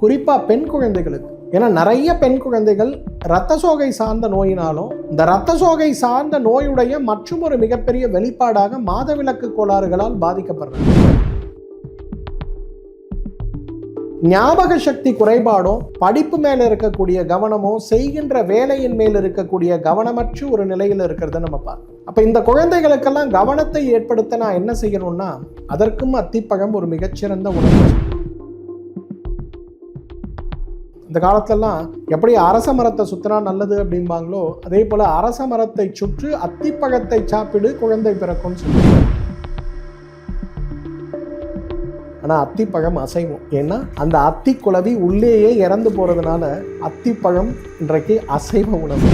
குறிப்பாக பெண் குழந்தைகளுக்கு. ஏன்னா நிறைய பெண் குழந்தைகள் இரத்த சோகை சார்ந்த நோயினாலும் இந்த இரத்த சோகை சார்ந்த நோயுடைய மற்றும் ஒரு மிகப்பெரிய வெளிப்பாடாக மாதவிலக்கு கோளாறுகளால் பாதிக்கப்படுறாங்க. ஞாபக சக்தி குறைபாடும் படிப்பு மேல இருக்கக்கூடிய கவனமும் செய்கின்ற வேலையின் மேல் இருக்கக்கூடிய கவனமற்ற ஒரு நிலையில் இருக்கிறத நம்ம பார்க்கணும். அப்ப இந்த குழந்தைகளுக்கெல்லாம் கவனத்தை ஏற்படுத்த நான் என்ன செய்யணும்னா அதற்கும் அத்திப்பழம் ஒரு மிகச்சிறந்த உணவு. இந்த காலத்துலலாம் எப்படி அரச மரத்தை சுத்தினா நல்லது அப்படிம்பாங்களோ அதே போல் அரச மரத்தை சுற்று அத்திப்பழத்தை சாப்பிடு குழந்தை பிறக்கும்னு சொல்லுவாங்க. ஆனால் அத்திப்பழம் அசைவும். ஏன்னா அந்த அத்தி குழவி உள்ளேயே இறந்து போகிறதுனால அத்திப்பழம் இன்றைக்கு அசைவ உணவு.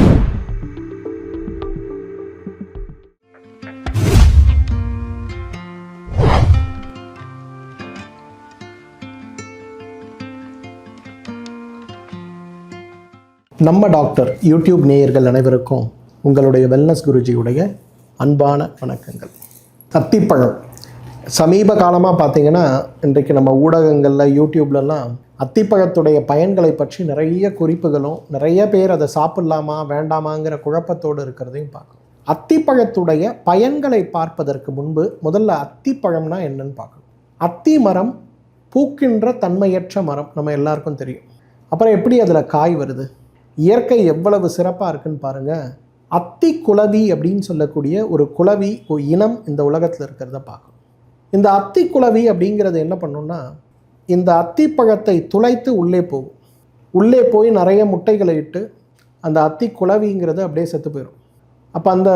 நம்ம டாக்டர் யூடியூப் நேயர்கள் அனைவருக்கும் உங்களுடைய வெல்னஸ் குருஜியுடைய அன்பான வணக்கங்கள். அத்திப்பழம் சமீப காலமாக பார்த்தீங்கன்னா இன்றைக்கு நம்ம ஊடகங்களில் யூடியூப்லலாம் அத்திப்பழத்துடைய பயன்களை பற்றி நிறைய குறிப்புகளும் நிறைய பேர் அதை சாப்பிட்லாமா வேண்டாமாங்கிற குழப்பத்தோடு இருக்கிறதையும் பார்க்கணும் அத்திப்பழத்துடைய பயன்களை பார்ப்பதற்கு முன்பு முதல்ல அத்திப்பழம்னா என்னன்னு பார்க்கணும். அத்தி மரம் பூக்கின்ற தன்மையற்ற மரம் நம்ம எல்லாருக்கும் தெரியும். அப்புறம் எப்படி அதில் காய் வருது? இயற்கை எவ்வளவு சிறப்பாக இருக்குன்னு பாருங்கள் அத்தி குலவி அப்படின்னு சொல்லக்கூடிய ஒரு குலவி ஒரு இனம் இந்த உலகத்தில் இருக்கிறத பார்க்கணும் இந்த அத்தி குலவி அப்படிங்கிறது என்ன பண்ணுன்னா இந்த அத்திப்பழத்தை துளைத்து உள்ளே போகும். உள்ளே போய் நிறைய முட்டைகளை இட்டு அந்த அத்தி குலவிங்கிறது அப்படியே செத்து போயிடும் அப்போ அந்த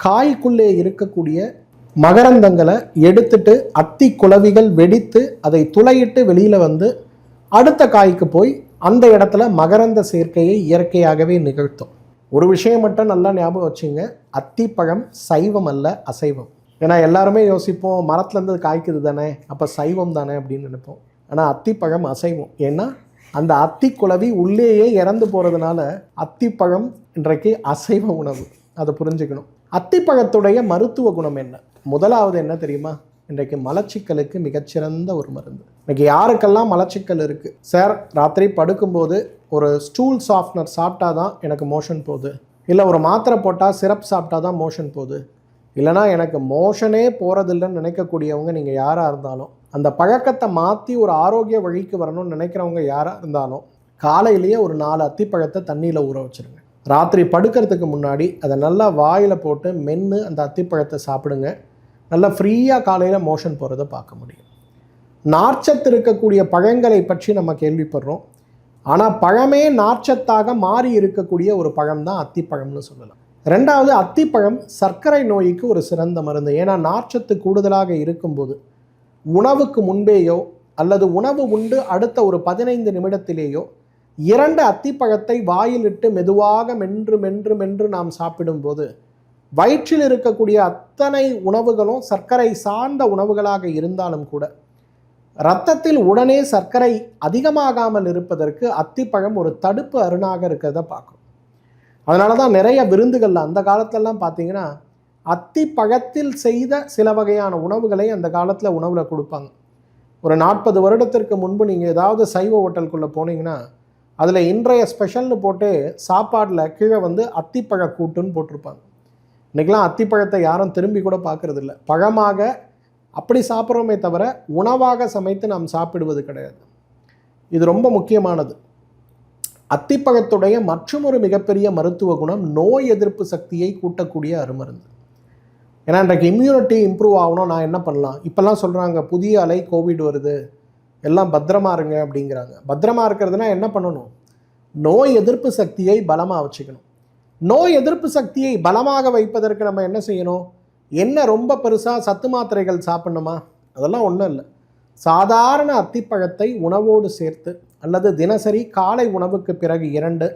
காய்க்குள்ளே இருக்கக்கூடிய மகரந்தங்களை எடுத்துட்டு அத்தி குலவிகள் வெடித்து அதை துளையிட்டு வெளியில் வந்து அடுத்த காய்க்கு போய் அந்த இடத்துல மகரந்த சேர்க்கையை இயற்கையாகவே நிகழ்த்தும். ஒரு விஷயம் மட்டும் நல்லா ஞாபகம் வச்சுங்க அத்திப்பழம் சைவம் அல்ல அசைவம். ஏன்னா எல்லாருமே யோசிப்போம் மரத்துலேருந்து அது காய்க்குது தானே அப்போ சைவம் தானே அப்படின்னு நினைப்போம். ஆனால் அத்திப்பழம் அசைவம். ஏன்னா அந்த அத்தி குழவி உள்ளேயே இறந்து போகிறதுனால அத்திப்பழம் இன்றைக்கு அசைவ உணவு. அதை புரிஞ்சுக்கணும். அத்திப்பழத்துடைய மருத்துவ குணம் என்ன? முதலாவது என்ன தெரியுமா? இன்றைக்கு மலச்சிக்கலுக்கு மிகச்சிறந்த ஒரு மருந்து. இன்றைக்கி யாருக்கெல்லாம் மலச்சிக்கல் இருக்குது சார் ராத்திரி படுக்கும்போது ஒரு ஸ்டூல் சாஃப்ட்னர் சாப்பிட்டா தான் எனக்கு மோஷன் போகுது. இல்லை ஒரு மாத்திரை போட்டால் சிரப் சாப்பிட்டா தான் மோஷன் போகுது. இல்லைனா எனக்கு மோஷனே போகிறதில்லைன்னு நினைக்கக்கூடியவங்க நீங்கள் யாராக இருந்தாலும் அந்த பழக்கத்தை மாற்றி ஒரு ஆரோக்கிய வழிக்கு வரணும்னு நினைக்கிறவங்க யாராக இருந்தாலும் காலையிலேயே ஒரு நாலு அத்திப்பழத்தை தண்ணியில் ஊற வச்சுருங்க. ராத்திரி படுக்கிறதுக்கு முன்னாடி அதை நல்லா வாயில் போட்டு மென்று அந்த அத்திப்பழத்தை சாப்பிடுங்க. நல்லா ஃப்ரீயாக காலையில் மோஷன் போகிறத பார்க்க முடியும். நார்ச்சத்து இருக்கக்கூடிய பழங்களை பற்றி நம்ம கேள்விப்படுறோம். ஆனால் பழமே நார்ச்சத்தாக மாறி இருக்கக்கூடிய ஒரு பழம் தான் அத்திப்பழம்னு சொல்லலாம். ரெண்டாவது அத்திப்பழம் சர்க்கரை நோய்க்கு ஒரு சிறந்த மருந்து. ஏன்னா நார்ச்சத்து கூடுதலாக இருக்கும்போது உணவுக்கு முன்பேயோ அல்லது உணவு உண்டு அடுத்த ஒரு பதினைந்து நிமிடத்திலேயோ இரண்டு அத்திப்பழத்தை வாயிலிட்டு மெதுவாக மென்று மென்று மென்று நாம் சாப்பிடும்போது வயிற்றில் இருக்கக்கூடிய அத்தனை உணவுகளும் சர்க்கரை சார்ந்த உணவுகளாக இருந்தாலும் கூட இரத்தத்தில் உடனே சர்க்கரை அதிகமாகாமல் இருப்பதற்கு அத்திப்பழம் ஒரு தடுப்பு அருணாக இருக்கிறத பார்க்கும் அதனால தான் நிறைய விருந்துகளில் அந்த காலத்துலலாம் பார்த்தீங்கன்னா அத்திப்பழத்தில் செய்த சில வகையான உணவுகளை அந்த காலத்தில் உணவில் கொடுப்பாங்க. ஒரு நாற்பது வருடத்திற்கு முன்பு நீங்கள் ஏதாவது சைவ ஹோட்டலுக்குள்ளே போனீங்கன்னா அதில் இன்றைய ஸ்பெஷல்னு போட்டு சாப்பாடில் கீழே வந்து அத்திப்பழ கூட்டுன்னு போட்டிருப்பாங்க. இன்றைக்கெலாம் அத்திப்பழத்தை யாரும் திரும்பி கூட பார்க்கறது இல்லை பழமாக அப்படி சாப்பிட்றோமே தவிர உணவாக சமைத்து நாம் சாப்பிடுவது கிடையாது. இது ரொம்ப முக்கியமானது. அத்திப்பழத்துடைய மற்றும் ஒரு மிகப்பெரிய மருத்துவ குணம் நோய் எதிர்ப்பு சக்தியை கூட்டக்கூடிய அருமருந்து. ஏன்னா இன்றைக்கு இம்யூனிட்டி இம்ப்ரூவ் ஆகணும் நான் என்ன பண்ணலாம்? இப்போல்லாம் சொல்கிறாங்க புதிய அலை கோவிட் வருது. எல்லாம் பத்திரமா இருங்க அப்படிங்கிறாங்க. பத்திரமா இருக்கிறதுனா என்ன பண்ணணும்? நோய் எதிர்ப்பு சக்தியை பலமாக வச்சுக்கணும். நோய் எதிர்ப்பு சக்தியை பலமாக வைப்பதற்கு நம்ம என்ன செய்யணும்? என்ன ரொம்ப பெருசாக சத்து மாத்திரைகள் சாப்பிடணுமா? அதெல்லாம் ஒன்றும் இல்லை. சாதாரண அத்திப்பழத்தை உணவோடு சேர்த்து அல்லது தினசரி காலை உணவுக்கு பிறகு இரண்டு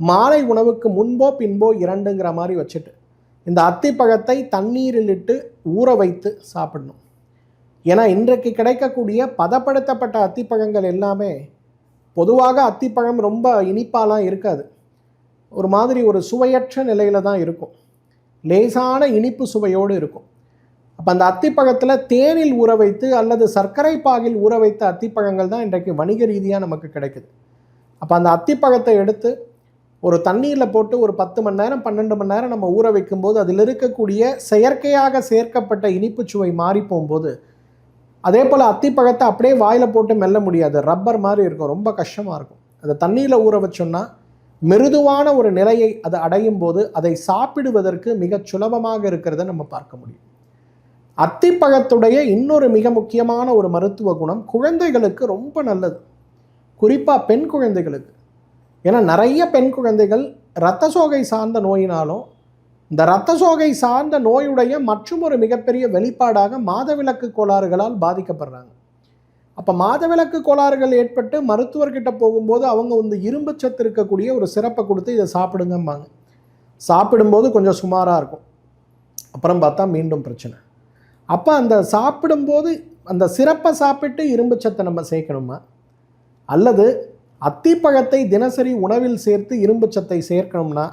மாலை உணவுக்கு முன்போ பின்போ இரண்டுங்கிற மாதிரி வச்சுட்டு இந்த அத்திப்பழத்தை தண்ணீரில் இட்டு ஊற வைத்து சாப்பிடணும். ஏன்னா இன்றைக்கு கிடைக்கக்கூடிய பதப்படுத்தப்பட்ட அத்திப்பழங்கள் எல்லாமே பொதுவாக அத்திப்பழம் ரொம்ப இனிப்பாலாம் இருக்காது. ஒரு மாதிரி ஒரு சுவையற்ற நிலையில் தான் இருக்கும். லேசான இனிப்பு சுவையோடு இருக்கும். அப்போ அந்த அத்திப்பழத்தில் தேனில் ஊற வைத்து அல்லது சர்க்கரை பாகில் ஊற வைத்த அத்திப்பழங்கள் தான் இன்றைக்கு வணிக ரீதியாக நமக்கு கிடைக்குது. அப்போ அந்த அத்திப்பழத்தை எடுத்து ஒரு தண்ணீரில் போட்டு ஒரு பத்து மணி நேரம் பன்னெண்டு மணி நேரம் நம்ம ஊற வைக்கும்போது அதில் இருக்கக்கூடிய செயற்கையாக சேர்க்கப்பட்ட இனிப்பு சுவை மாறி போகும்போது அதே போல் அத்திப்பழத்தை அப்படியே வாயில் போட்டு மெல்ல முடியாது. ரப்பர் மாதிரி இருக்கும். ரொம்ப கஷ்டமாக இருக்கும். அதை தண்ணியில் ஊற வச்சோன்னா மிருதுவான ஒரு நிலையை அது அடையும் போது அதை சாப்பிடுவதற்கு மிக சுலபமாக இருக்கிறத நம்ம பார்க்க முடியும். அத்திப்பழத்துடைய இன்னொரு மிக முக்கியமான ஒரு மருத்துவ குணம் குழந்தைகளுக்கு ரொம்ப நல்லது. குறிப்பாக பெண் குழந்தைகளுக்கு. ஏன்னா நிறைய பெண் குழந்தைகள் இரத்த சோகை சார்ந்த நோயினாலும் இந்த இரத்த சோகை சார்ந்த நோயுடைய மற்றும் ஒரு மிகப்பெரிய வெளிப்பாடாக மாதவிலக்கு கோளாறுகளால் பாதிக்கப்படுறாங்க. அப்போ மாதவிலக்கு கோளாறுகள் ஏற்பட்டு மருத்துவர்கிட்ட போகும்போது அவங்க வந்து இரும்பு சத்து இருக்கக்கூடிய ஒரு சிறப்பை கொடுத்து இதை சாப்பிடுங்கம்பாங்க. சாப்பிடும்போது கொஞ்சம் சுமாராக இருக்கும். அப்புறம் பார்த்தா மீண்டும் பிரச்சனை. அப்போ அந்த சாப்பிடும்போது அந்த சிறப்பை சாப்பிட்டு இரும்பு சத்தை நம்ம சேர்க்கணுமா? அல்லது அத்திப்பழத்தை தினசரி உணவில் சேர்த்து இரும்பு சத்தை சேர்க்கணும்னா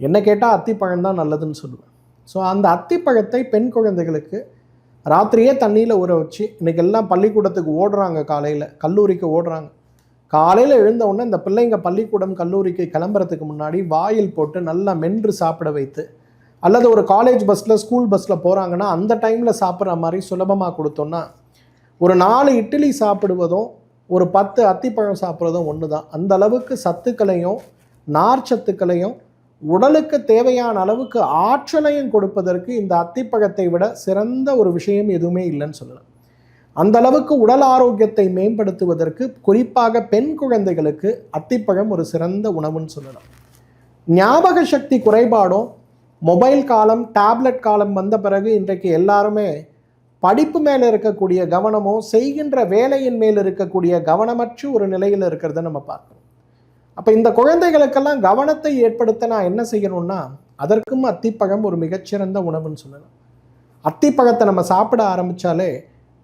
என்ன கேட்டால் அத்திப்பழம் தான் நல்லதுன்னு சொல்லுவேன். ஸோ அந்த அத்திப்பழத்தை பெண் குழந்தைகளுக்கு ராத்திரியே தண்ணியில் ஊற வச்சு இன்றைக்கி எல்லாம் பள்ளிக்கூடத்துக்கு ஓடுறாங்க காலையில் கல்லூரிக்கு ஓடுறாங்க. காலையில் எழுந்த உடனே இந்த பிள்ளைங்க பள்ளிக்கூடம் கல்லூரிக்கு கிளம்புறதுக்கு முன்னாடி வாயில் போட்டு நல்லா மென்று சாப்பிட வைத்து அல்லது ஒரு காலேஜ் பஸ்ஸில் ஸ்கூல் பஸ்ஸில் போகிறாங்கன்னா அந்த டைமில் சாப்பிட்ற மாதிரி சுலபமாக கொடுத்தோன்னா ஒரு நாலு இட்லி சாப்பிடுவதும் ஒரு பத்து அத்திப்பழம் சாப்பிட்றதும் ஒன்று தான் அந்த அளவுக்கு சத்துக்களையும் நார் சத்துக்களையும் உடலுக்கு தேவையான அளவுக்கு ஆற்றலையும் கொடுப்பதற்கு இந்த அத்திப்பழத்தை விட சிறந்த ஒரு விஷயம் எதுவுமே இல்லைன்னு சொல்லலாம். அந்த அளவுக்கு உடல் ஆரோக்கியத்தை மேம்படுத்துவதற்கு குறிப்பாக பெண் குழந்தைகளுக்கு அத்திப்பழம் ஒரு சிறந்த உணவுன்னு சொல்லலாம். ஞாபக சக்தி குறைபாடும் மொபைல் காலம் டேப்லெட் காலம் வந்த பிறகு இன்றைக்கு எல்லாருமே படிப்பு மேலே இருக்கக்கூடிய கவனமும் செய்கின்ற வேலையின் மேல் இருக்கக்கூடிய கவனமற்ற ஒரு நிலையில் இருக்கிறத நம்ம பார்க்கணும். அப்போ இந்த குழந்தைகளுக்கெல்லாம் கவனத்தை ஏற்படுத்த நான் என்ன செய்யணும்னா அதற்கும் அத்திப்பழம் ஒரு மிகச்சிறந்த உணவுன்னு சொல்லலாம். அத்திப்பழத்தை நம்ம சாப்பிட ஆரம்பித்தாலே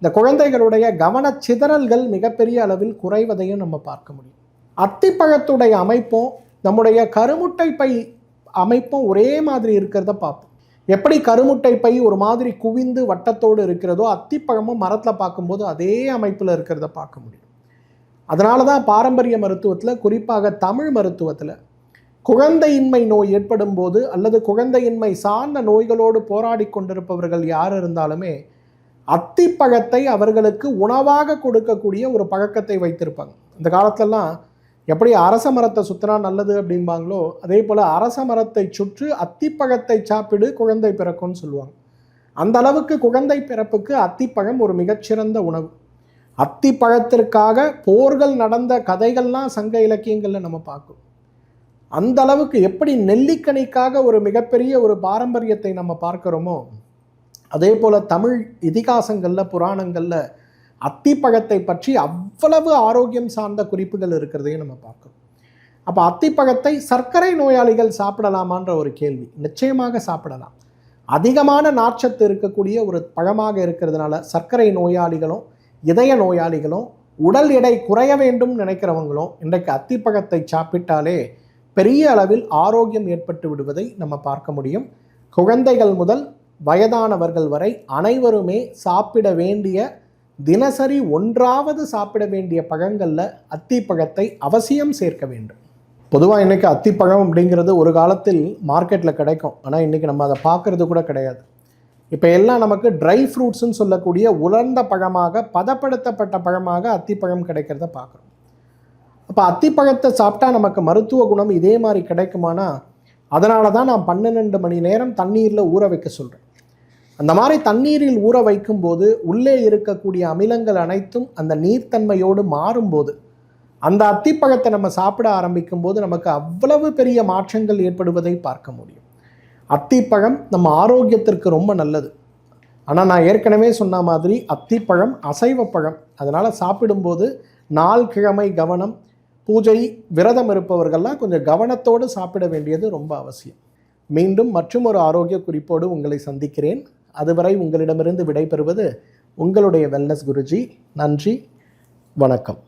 இந்த குழந்தைகளுடைய கவன சிதறல்கள் மிகப்பெரிய அளவில் குறைவதையும் நம்ம பார்க்க முடியும். அத்திப்பழத்துடைய அமைப்பும் நம்முடைய கருமுட்டை பை அமைப்பும் ஒரே மாதிரி இருக்கிறத பார்ப்போம். எப்படி கருமுட்டை பை ஒரு மாதிரி குவிந்து வட்டத்தோடு இருக்கிறதோ அத்திப்பழமும் மரத்தில் பார்க்கும்போது அதே அமைப்பில் இருக்கிறத பார்க்க முடியும். அதனால தான் பாரம்பரிய மருத்துவத்தில் குறிப்பாக தமிழ் மருத்துவத்தில் குழந்தையின்மை நோய் ஏற்படும் போது அல்லது குழந்தையின்மை சார்ந்த நோய்களோடு போராடி கொண்டிருப்பவர்கள் யார் இருந்தாலுமே அத்திப்பழத்தை அவர்களுக்கு உணவாக கொடுக்கக்கூடிய ஒரு பழக்கத்தை வைத்திருப்பாங்க. இந்த காலத்திலலாம் எப்படி அரச மரத்தை சுத்தினா நல்லது அப்படிம்பாங்களோ அதே போல் அரச மரத்தை சுற்று அத்திப்பழத்தை சாப்பிடு குழந்தை பிறக்கும்னு சொல்லுவாங்க. அந்த அளவுக்கு குழந்தை பிறப்புக்கு அத்திப்பழம் ஒரு மிகச்சிறந்த உணவு. அத்திப்பழத்திற்காக போர்கள் நடந்த கதைகள்லாம் சங்க இலக்கியங்களில் நம்ம பார்க்கும் அந்த அளவுக்கு எப்படி நெல்லிக்கனிக்காக ஒரு மிகப்பெரிய ஒரு பாரம்பரியத்தை நம்ம பார்க்குறோமோ அதே போல் தமிழ் இதிகாசங்களில் புராணங்களில் அத்திப்பழத்தை பற்றி அவ்வளவு ஆரோக்கியம் சார்ந்த குறிப்புகள் இருக்கிறதையும் நம்ம பார்க்கணும். அப்போ அத்திப்பழத்தை சர்க்கரை நோயாளிகள் சாப்பிடலாமான்ற ஒரு கேள்வி நிச்சயமாக சாப்பிடலாம். அதிகமான நார்ச்சத்து இருக்கக்கூடிய ஒரு பழமாக இருக்கிறதுனால சர்க்கரை நோயாளிகளும் இதய நோயாளிகளும் உடல் எடை குறைய வேண்டும் நினைக்கிறவங்களும் இன்றைக்கு அத்திப்பழத்தை சாப்பிட்டாலே பெரிய அளவில் ஆரோக்கியம் ஏற்பட்டு விடுவதை நம்ம பார்க்க முடியும். குழந்தைகள் முதல் வயதானவர்கள் வரை அனைவருமே சாப்பிட வேண்டிய தினசரி ஒன்றாவது சாப்பிட வேண்டிய பழங்களில் அத்திப்பழத்தை அவசியம் சேர்க்க வேண்டும். பொதுவாக இன்றைக்கி அத்திப்பழம் அப்படிங்கிறது ஒரு காலத்தில் மார்க்கெட்டில் கிடைக்கும். ஆனால் இன்றைக்கி நம்ம அதை பார்க்குறது கூட கிடையாது. இப்போ எல்லாம் நமக்கு ட்ரை ஃப்ரூட்ஸ்ன்னு சொல்லக்கூடிய உலர்ந்த பழமாக பதப்படுத்தப்பட்ட பழமாக அத்திப்பழம் கிடைக்கிறத பார்க்குறோம். அப்போ அத்திப்பழத்தை சாப்பிட்டா நமக்கு மருத்துவ குணம் இதே மாதிரி கிடைக்குமானா அதனால தான் நான் பன்னெண்டு மணி நேரம் தண்ணீரில் ஊற வைக்க சொல்கிறேன் அந்த மாதிரி தண்ணீரில் ஊற வைக்கும்போது உள்ளே இருக்கக்கூடிய அமிலங்கள் அனைத்தும் அந்த நீர்த்தன்மையோடு மாறும்போது அந்த அத்திப்பழத்தை நம்ம சாப்பிட ஆரம்பிக்கும் போது நமக்கு அவ்வளவு பெரிய மாற்றங்கள் ஏற்படுவதை பார்க்க முடியும். அத்திப்பழம் நம்ம ஆரோக்கியத்திற்கு ரொம்ப நல்லது. ஆனால் நான் ஏற்கனவே சொன்ன மாதிரி அத்திப்பழம் அசைவ பழம் அதனால் சாப்பிடும்போது நாள் கிழமை கவனம் பூஜை விரதம் இருப்பவர்கள்லாம் கொஞ்சம் கவனத்தோடு சாப்பிட வேண்டியது ரொம்ப அவசியம். மீண்டும் மற்றும் ஒரு ஆரோக்கிய குறிப்போடு உங்களை சந்திக்கிறேன். அதுவரை உங்களிடமிருந்து விடைபெறுவது உங்களுடைய வெல்னஸ் குருஜி. நன்றி வணக்கம்.